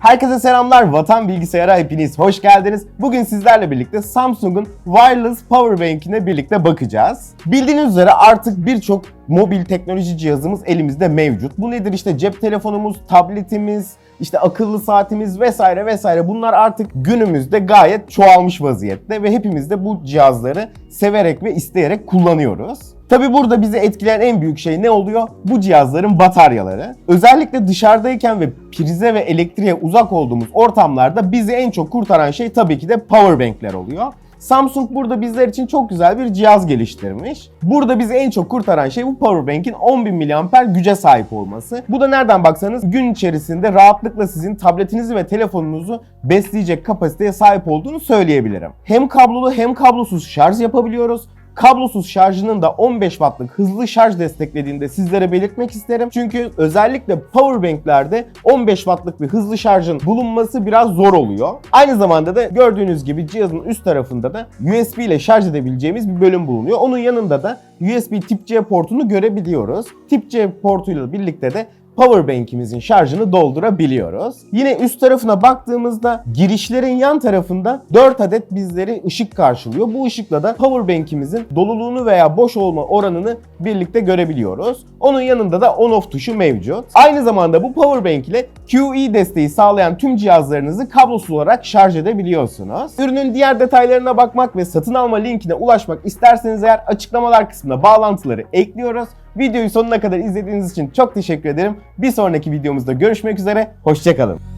Herkese selamlar. Vatan Bilgisayar'a hepiniz hoş geldiniz. Bugün sizlerle birlikte Samsung'un Wireless Power Bank'ine birlikte bakacağız. Bildiğiniz üzere artık birçok mobil teknoloji cihazımız elimizde mevcut. Bu nedir? İşte cep telefonumuz, tabletimiz, işte akıllı saatimiz vesaire vesaire bunlar artık günümüzde gayet çoğalmış vaziyette ve hepimiz de bu cihazları severek ve isteyerek kullanıyoruz. Tabi burada bizi etkileyen en büyük şey ne oluyor? Bu cihazların bataryaları. Özellikle dışarıdayken ve prize ve elektriğe uzak olduğumuz ortamlarda bizi en çok kurtaran şey tabii ki de power bank'ler oluyor. Samsung burada bizler için çok güzel bir cihaz geliştirmiş. Burada bizi en çok kurtaran şey bu powerbank'in 10.000 mAh güce sahip olması. Bu da nereden baksanız gün içerisinde rahatlıkla sizin tabletinizi ve telefonunuzu besleyecek kapasiteye sahip olduğunu söyleyebilirim. Hem kablolu hem kablosuz şarj yapabiliyoruz. Kablosuz şarjının da 15 wattlık hızlı şarj desteklediğini de sizlere belirtmek isterim. Çünkü özellikle powerbanklerde 15 wattlık bir hızlı şarjın bulunması biraz zor oluyor. Aynı zamanda da gördüğünüz gibi cihazın üst tarafında da USB ile şarj edebileceğimiz bir bölüm bulunuyor. Onun yanında da USB tip C portunu görebiliyoruz. Tip C portuyla birlikte de powerbank'imizin şarjını doldurabiliyoruz. Yine üst tarafına baktığımızda girişlerin yan tarafında 4 adet bizleri ışık karşılıyor. Bu ışıkla da powerbank'imizin doluluğunu veya boş olma oranını birlikte görebiliyoruz. Onun yanında da on off tuşu mevcut. Aynı zamanda bu powerbank ile QE desteği sağlayan tüm cihazlarınızı kablosuz olarak şarj edebiliyorsunuz. Ürünün diğer detaylarına bakmak ve satın alma linkine ulaşmak isterseniz eğer açıklamalar kısmına bağlantıları ekliyoruz. Videoyu sonuna kadar izlediğiniz için çok teşekkür ederim. Bir sonraki videomuzda görüşmek üzere. Hoşçakalın.